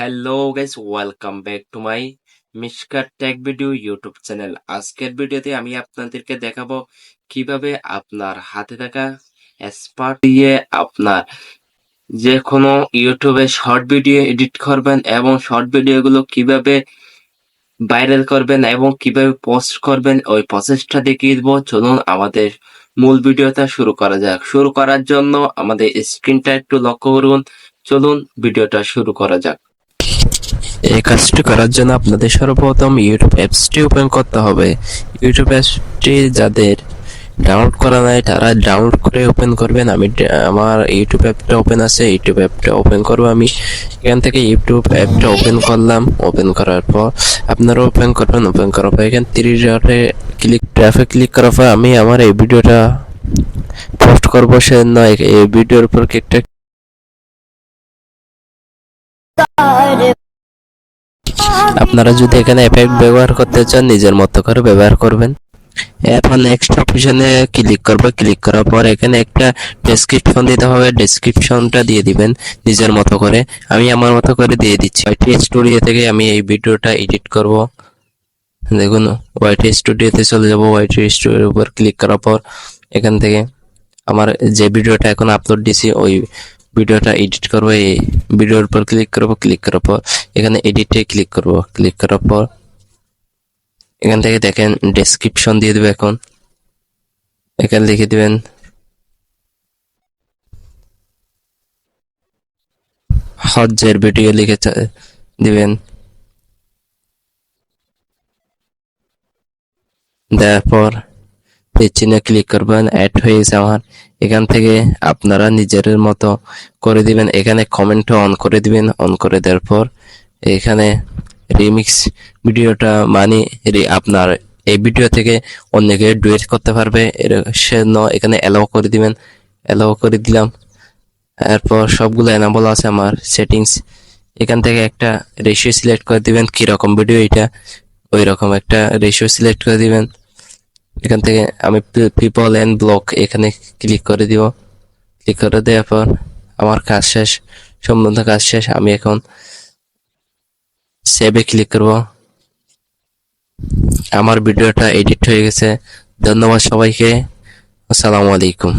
Hello guys welcome back to my মিশকার tech video YouTube channel আজকের ভিডিওতে আমি আপনাদেরকে দেখাবো কীভাবে আপনার হাতে থাকা স্পার্ট দিয়ে আপনার যে কোনো ইউটিউবে শর্ট ভিডিও এডিট করবেন এবং শর্ট ভিডিওগুলো কীভাবে ভাইরাল করবেন এবং কীভাবে পোস্ট করবেন ওই প্রসেসটা দেখিয়ে দেবো চলুন আমাদের মূল ভিডিওটা শুরু করা যাক শুরু করার জন্য আমাদের স্ক্রিনটা একটু লক্ষ্য করুন চলুন ভিডিওটা শুরু করা যাক এই কাজটি করার জন্য আপনাদের সর্বপ্রথম ইউটিউব অ্যাপসটি ওপেন করতে হবে। ইউটিউব অ্যাপসটি যাদের ডাউনলোড করা নাই, তারা ডাউনলোড করে ওপেন করবেন। আমি আমার ইউটিউব অ্যাপটা ওপেন আছে। ইউটিউব অ্যাপটা ওপেন করব আমি। এখান থেকে ইউটিউব অ্যাপটা ওপেন করলাম। ওপেন করার পর আপনারা ওপেন করবেন। ওপেন করার পর এখানে তিরিশ ডটে ক্লিক ট্রাফে ক্লিক করার পর আমি আমার এই ভিডিওটা পোস্ট করব। সে নয়, এই ভিডিওর উপর একটা আপনারা যদি এখানে এফেক্ট ব্যবহার করতে চান, নিজের মতো করে ব্যবহার করবেন। এখন নেক্সট অপশনে ক্লিক করব। ক্লিক করার পর এখানে একটা ডেসক্রিপশন দিতে হবে। ডেসক্রিপশনটা দিয়ে দিবেন নিজের মতো করে। আমি আমার মতো করে দিয়ে দিচ্ছি। ওয়াইটি স্টুডিও থেকে আমি এই ভিডিওটা এডিট করব। দেখুন ওয়াইটি স্টুডিওতে চলে যাব। ওয়াইটি স্টুডিওর উপর ক্লিক করার পর এখান থেকে আমার যে ভিডিওটা এখন আপলোড দিছি, ওই ভিডিওটা এডিট করব। এই ভিডিওর উপর ক্লিক করব। ক্লিক করার পর এখানে এডিটে ক্লিক করব। ক্লিক করার পর এখান থেকে দেখেন ডেসক্রিপশন দিয়ে দেবে এখন। এখানে লিখে দিবেন হজের ভিডিও লিখে দিবেন। দেওয়ার পর চিহ্নে ক্লিক করবেন অ্যাড হয়ে গেছে আমার এখান থেকে আপনারা নিজের মতো করে দিবেন। এখানে কমেন্টও অন করে দিবেন। অন করে দেওয়ার পর এখানে রিমিক্স ভিডিওটা মানে আপনার এই ভিডিও থেকে অন্যকে ডুয়েট করতে পারবে। সেজন্য এখানে অ্যালাউ করে দিবেন। অ্যালাউ করে দিলাম। এরপর সবগুলো এনাবল আছে আমার সেটিংস এখান থেকে একটা রেশিও সিলেক্ট করে দিবেন। কি রকম ভিডিও এটা? ওই রকম একটা রেশিও সিলেক্ট করে দিবেন। এখান থেকে আমি পিপল এন্ড ব্লক এখানে ক্লিক করে দিব। ক্লিক করে দেওয়ার পর আমার কাজ শেষ। সম্পূর্ণ কাজ শেষ। আমি এখন সেভে ক্লিক করব। আমার ভিডিওটা এডিট হয়ে গেছে। ধন্যবাদ সবাইকে। আসসালামু আলাইকুম।